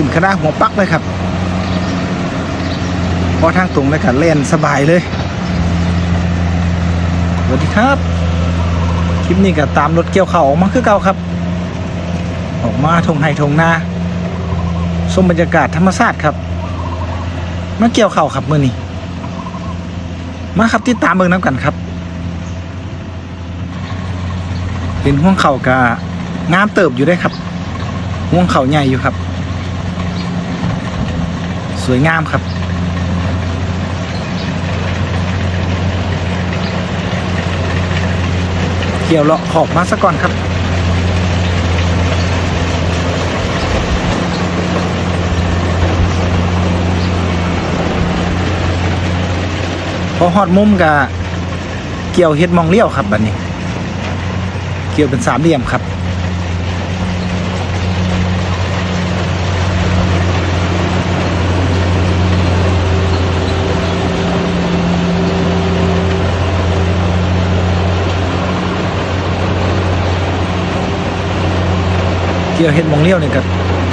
ขึ้นคณะหัวปักเลยครับพอทางตรงเลยกันเล่นสบายเลยสวัสดีครับ คลิปนี้ก็ตามรถเกี่ยวเข้าออกมาคือเก่าครับ ออกมาทงไห้ทงนาชมบรรยากาศธรรมชาติครับ มาเกี่ยวเข้าครับมื่อนี้ มาครับที่ตามเมืองน้ำกันครับ เป็นห่วงเข่ากะงามเติบอยู่ได้ครับห่วงเข่าใหญ่อยู่ครับ วยงามครับเกี่ยวเลาะขอบมาซะก่อนครับพอฮอดมุมกะเกี่ยวเฮ็ดมองเลี้ยวครับบัดนี้ เกี่ยวเป็นสามเหลี่ยมครับ เกี่ยวเฮ็ดมองเลี้ยวเนี่ยก็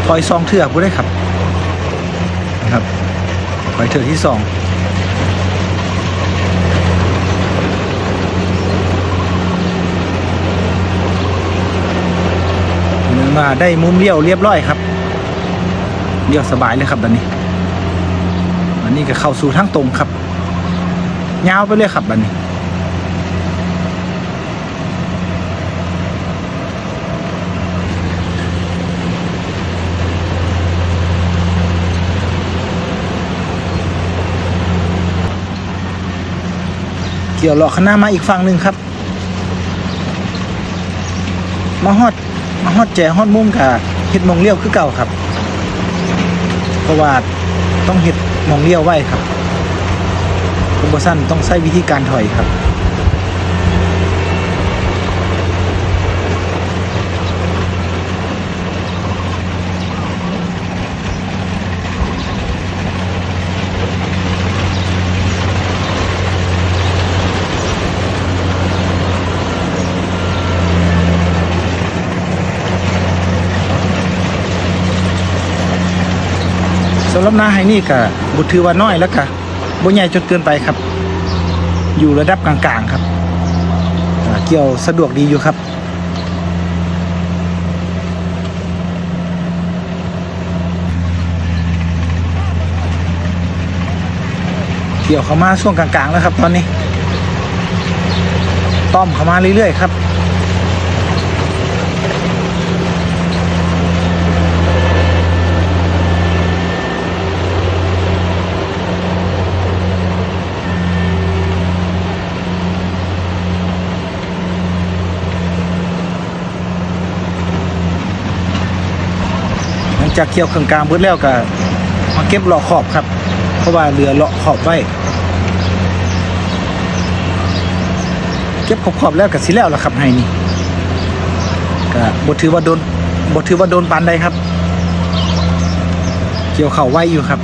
ถอยซองเทือกบ่ได้ครับนะครับถอยเทือกที่สองมาได้มุมเลี้ยวเรียบร้อยครับเลี้ยวสบายเลยครับตอนนี้อันนี้ก็เข้าสู่ทางตรงครับยาวไปเลยครับบันนี้ เดี๋ยวเลาะข้างหน้ามาอีกฝั่งหนึ่งครับ มาฮอดมาฮอดแจฮอดมุมกับเห็ดมองเลี้ยวคือเก่าครับเพราะว่าต้องเห็ดมองเลี้ยวไว้ครับคุณบสั้นต้องใช้วิธีการถอยครับำหรับนาไฮนี่ก็บุถือว่าน้อยแล้วก็บ่ใหญ่จนเกินไปครับ อยู่ระดับกลางๆครับ เกี่ยวสะดวกดีอยู่ครับเกี่ยวเข้ามาช่วงกลางๆแล้วครับ ตอนนี้ ต้อมเข้ามาเรื่อยๆครับ จากเกี่ยวเครื่องกลางเบิดแล้วก็มาเก็บหลาะขอบครับ เพราะว่าเรือเลาะขอบไว้เก็บขอบขอบแล้วก็สิแล้วล่ะครับให้นี่ก็บทถือว่าโดนบทถือว่าโดนปานใดครับ เกี่ยวเข่าไว้อยู่ครับ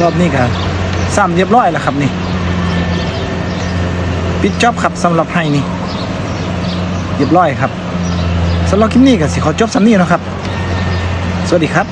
รอบนี้ก็ซ้ำเรียบร้อยแล้วครับนี่ปิดจ็อบครับสำหรับให้นี่เรียบร้อยครับสำหรับคลิปนี้ก็สิขอจบสำนี้นะครับ สวัสดีครับ